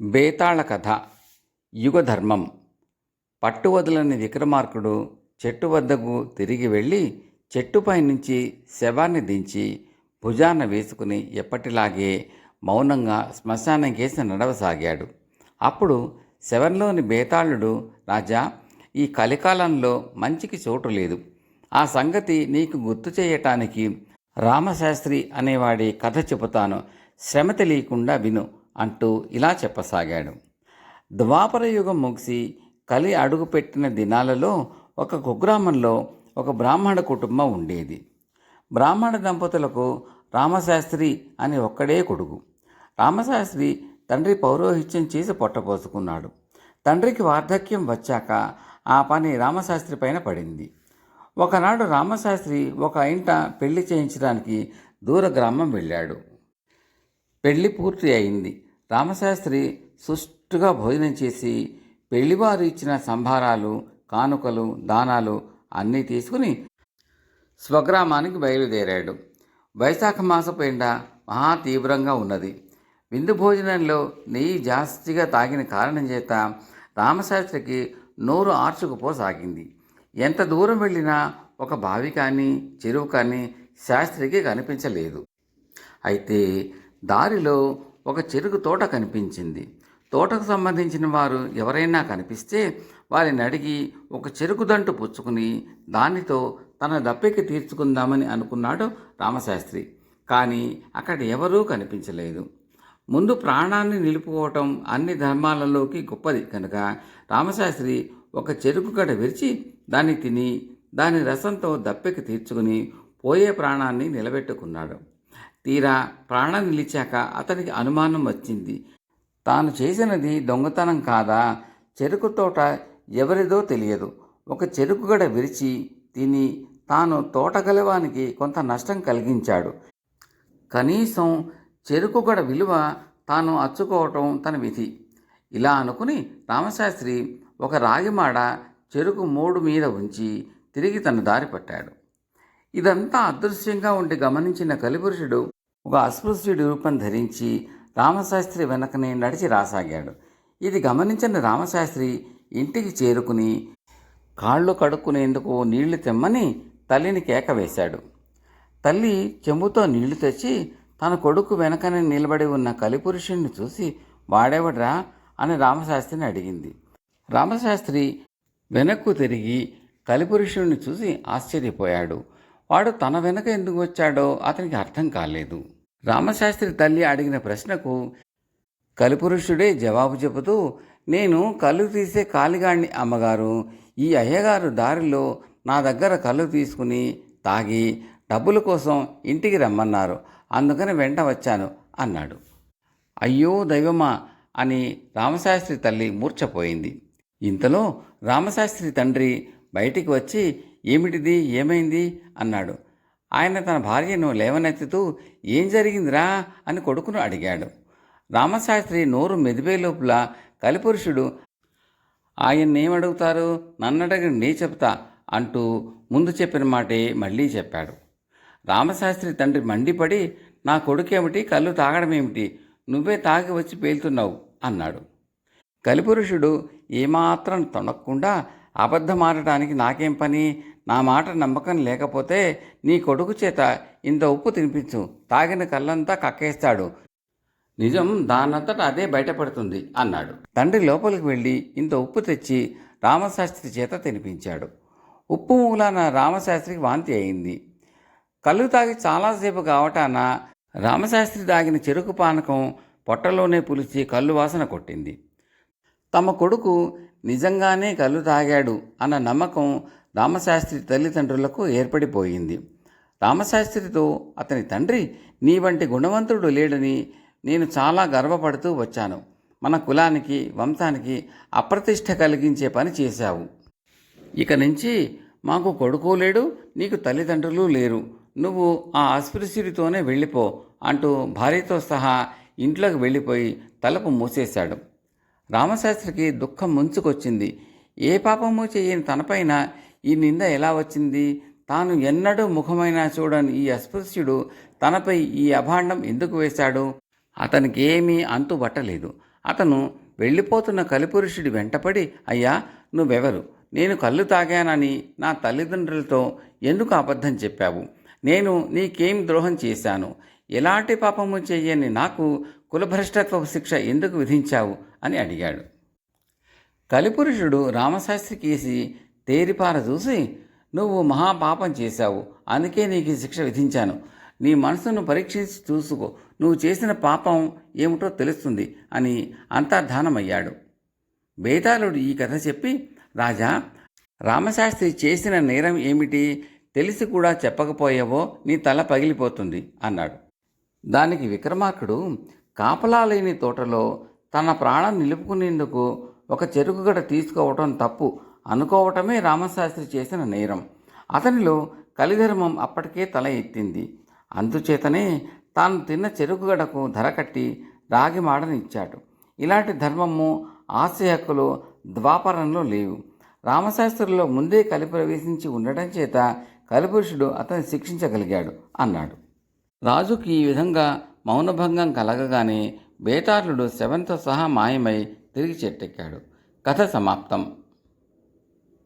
బేతాళ కథ యుగధర్మం. పట్టువదలని విక్రమార్కుడు చెట్టు వద్దకు తిరిగి వెళ్ళి చెట్టుపై నుంచి శవాన్ని దించి భుజాన వేసుకుని ఎప్పటిలాగే మౌనంగా శ్మశానం కేసి నడవసాగాడు. అప్పుడు శవంలోని బేతాళుడు రాజా ఈ కలికాలంలో మంచికి చోటు లేదు. ఆ సంగతి నీకు గుర్తు చేయటానికి రామశాస్త్రి అనేవాడి కథ చెబుతాను. శ్రమ తెలియకుండా విను. అంటూ ఇలా చెప్పసాగాడు. ద్వాపర యుగం ముగిసి కలి అడుగుపెట్టిన దినాలలో ఒక కుగ్రామంలో ఒక బ్రాహ్మణ కుటుంబం ఉండేది. బ్రాహ్మణ దంపతులకు రామశాస్త్రి అని ఒక్కడే కొడుకు. రామశాస్త్రి తండ్రి పౌరోహిత్యం చేసి పొట్టపోసుకున్నాడు. తండ్రికి వార్ధక్యం వచ్చాక ఆ పని రామశాస్త్రి పైన పడింది. ఒకనాడు రామశాస్త్రి ఒక ఇంట పెళ్ళి చేయించడానికి దూర గ్రామం వెళ్ళాడు. పెళ్ళి పూర్తి అయింది. రామశాస్త్రి సుష్టుగా భోజనం చేసి పెళ్ళివారు ఇచ్చిన సంభారాలు కానుకలు దానాలు అన్నీ తీసుకుని స్వగ్రామానికి బయలుదేరాడు. వైశాఖ మాసపు ఎండ మహా తీవ్రంగా ఉన్నది. విందు భోజనంలో నెయ్యి జాస్తిగా తాగిన కారణం చేత రామశాస్త్రికి నోరు ఆర్చుకుపోసాగింది. ఎంత దూరం వెళ్ళినా ఒక బావి కానీ చెరువు కానీ శాస్త్రికి కనిపించలేదు. అయితే దారిలో ఒక చెరుకు తోట కనిపించింది. తోటకు సంబంధించిన వారు ఎవరైనా కనిపిస్తే వారిని అడిగి ఒక చెరుకు దంటు పుచ్చుకుని దానితో తన దప్పికి తీర్చుకుందామని అనుకున్నాడు రామశాస్త్రి. కానీ అక్కడ ఎవరూ కనిపించలేదు. ముందు ప్రాణాన్ని నిలుపుకోవటం అన్ని ధర్మాలలోకి గొప్పది కనుక రామశాస్త్రి ఒక చెరుకు గడ విరిచి దాన్ని తిని దాని రసంతో దప్పికి తీర్చుకుని పోయే ప్రాణాన్ని నిలబెట్టుకున్నాడు. తీరా ప్రాణం నిలిచాక అతనికి అనుమానం వచ్చింది. తాను చేసినది దొంగతనం కాదా? చెరుకు తోట ఎవరిదో తెలియదు. ఒక చెరుకు గడ విరిచి తిని తాను తోటగలవానికి కొంత నష్టం కలిగించాడు. కనీసం చెరుకు గడ విలువ తాను అచ్చుకోవటం తన విధి. ఇలా అనుకుని రామశాస్త్రి ఒక రాగిమాడ చెరుకు మూడు మీద ఉంచి తిరిగి తన దారి పట్టాడు. ఇదంతా అదృశ్యంగా ఉండి గమనించిన కలిపురుషుడు ఒక అస్పృశ్యుడి రూపం ధరించి రామశాస్త్రి వెనకనే నడిచి రాసాగాడు. ఇది గమనించిన రామశాస్త్రి ఇంటికి చేరుకుని కాళ్ళు కడుక్కునేందుకు నీళ్ళు తెమ్మని తల్లిని కేక వేశాడు. తల్లి చెంబుతో నీళ్ళు తెచ్చి తన కొడుకు వెనకనే నిలబడి ఉన్న కలిపురుషుణ్ణి చూసి వాడేవడ్రా? అని రామశాస్త్రిని అడిగింది. రామశాస్త్రి వెనక్కు తిరిగి కలిపురుషుణ్ణి చూసి ఆశ్చర్యపోయాడు. వాడు తన వెనక ఎందుకు వచ్చాడో అతనికి అర్థం కాలేదు. రామశాస్త్రి తల్లి అడిగిన ప్రశ్నకు కలిపురుషుడే జవాబు చెబుతూ నేను కళ్ళు తీసే కాలిగాణ్ణి అమ్మగారు. ఈ అయ్యగారు దారిలో నా దగ్గర కళ్ళు తీసుకుని తాగి డబ్బుల కోసం ఇంటికి రమ్మన్నారు. అందుకని వెంట వచ్చాను అన్నాడు. అయ్యో దైవమా అని రామశాస్త్రి తల్లి మూర్ఛపోయింది. ఇంతలో రామశాస్త్రి తండ్రి బయటికి వచ్చి ఏమిటిది? ఏమైంది? అన్నాడు. ఆయన తన భార్యను లేవనెత్తుతూ ఏం జరిగిందిరా? అని కొడుకును అడిగాడు. రామశాస్త్రి నోరు మెదిపే లోపల కలిపురుషుడు ఆయన్నేమడుగుతారు నన్నడగని నీ చెప్తా అంటూ ముందు చెప్పిన మాటే మళ్ళీ చెప్పాడు. రామశాస్త్రి తండ్రి మండిపడి నా కొడుకేమిటి? కళ్ళు తాగడం ఏమిటి నువ్వే తాగి వచ్చి పేలుతున్నావు అన్నాడు. కలిపురుషుడు ఏమాత్రం తొనక్కుండా అబద్ధమాడటానికి నాకేం పని? నా మాట నమ్మకం లేకపోతే నీ కొడుకు చేత ఇంత ఉప్పు తినిపించు. తాగిన కళ్ళంతా కక్కేస్తాడు. నిజం దానంతట అదే బయటపడుతుంది అన్నాడు. తండ్రి లోపలికి వెళ్ళి ఇంత ఉప్పు తెచ్చి రామశాస్త్రి చేత తినిపించాడు. ఉప్పు మూలాన రామశాస్త్రికి వాంతి అయింది. కళ్ళు తాగి చాలాసేపు కావటాన రామశాస్త్రి తాగిన చెరుకు పానకం పొట్టలోనే పులిచి కళ్ళు వాసన కొట్టింది. తమ కొడుకు నిజంగానే కళ్ళు తాగాడు అన్న నమ్మకం రామశాస్త్రి తల్లిదండ్రులకు ఏర్పడిపోయింది. రామశాస్త్రితో అతని తండ్రి నీ వంటి గుణవంతుడు లేడని నేను చాలా గర్వపడుతూ వచ్చాను. మన కులానికి వంశానికి అప్రతిష్ట కలిగించే పని చేశావు. ఇక నుంచి మాకు కొడుకు లేడు నీకు తల్లిదండ్రులు లేరు. నువ్వు ఆ అస్పృశ్యుడితోనే వెళ్ళిపో అంటూ భార్యతో సహా ఇంట్లోకి వెళ్ళిపోయి తలుపు మూసేశాడు. రామశాస్త్రికి దుఃఖం ముంచుకొచ్చింది. ఏ పాపము చేయని తనపైన ఈ నింద ఎలా వచ్చింది? తాను ఎన్నడూ ముఖమైనా చూడని ఈ అస్పృశ్యుడు తనపై ఈ అభాండం ఎందుకు వేశాడు? అతనికి ఏమీ అంతుబట్టలేదు అతను వెళ్ళిపోతున్న కలిపురుషుడి వెంటపడి అయ్యా నువ్వెవరు? నేను కళ్ళు తాగానని నా తల్లిదండ్రులతో ఎందుకు అబద్ధం చెప్పావు? నేను నీకేం ద్రోహం చేశాను? ఎలాంటి పాపము చెయ్యని నాకు కులభ్రష్టత్వ శిక్ష ఎందుకు విధించావు? అని అడిగాడు. కలిపురుషుడు రామశాస్త్రి కేసి తేరిపార చూసి నువ్వు మహాపాపం చేశావు. అందుకే నీకు శిక్ష విధించాను. నీ మనసును పరీక్షించి చూసుకో. నువ్వు చేసిన పాపం ఏమిటో తెలుస్తుంది అని అంతర్ధానమయ్యాడు. బేతాళుడు ఈ కథ చెప్పి రాజా రామశాస్త్రి చేసిన నేరం ఏమిటి? తెలిసి కూడా చెప్పకపోయావో నీ తల పగిలిపోతుంది అన్నాడు. దానికి విక్రమార్కుడు కాపలా లేని తోటలో తన ప్రాణం నిలుపుకునేందుకు ఒక చెరుకుగడ తీసుకోవటం తప్పు అనుకోవటమే రామశాస్త్రి చేసిన నేరం. అతనిలో కలిధర్మం అప్పటికే తల ఎత్తింది. అందుచేతనే తాను తిన్న చెరుకుగడకు ధర కట్టి రాగి మాడని ఇచ్చాడు ఇలాంటి ధర్మము ఆస్తి హక్కులు ద్వాపరంలో లేవు. రామశాస్త్రిలో ముందే కలి ప్రవేశించి ఉండటం చేత కలిపురుషుడు అతన్ని శిక్షించగలిగాడు అన్నాడు. రాజుకి ఈ విధంగా మౌనభంగం కలగగానే బేతాళుడు శవంతో సహా మాయమై తిరిగి చెట్టెక్కాడు. కథ సమాప్తం.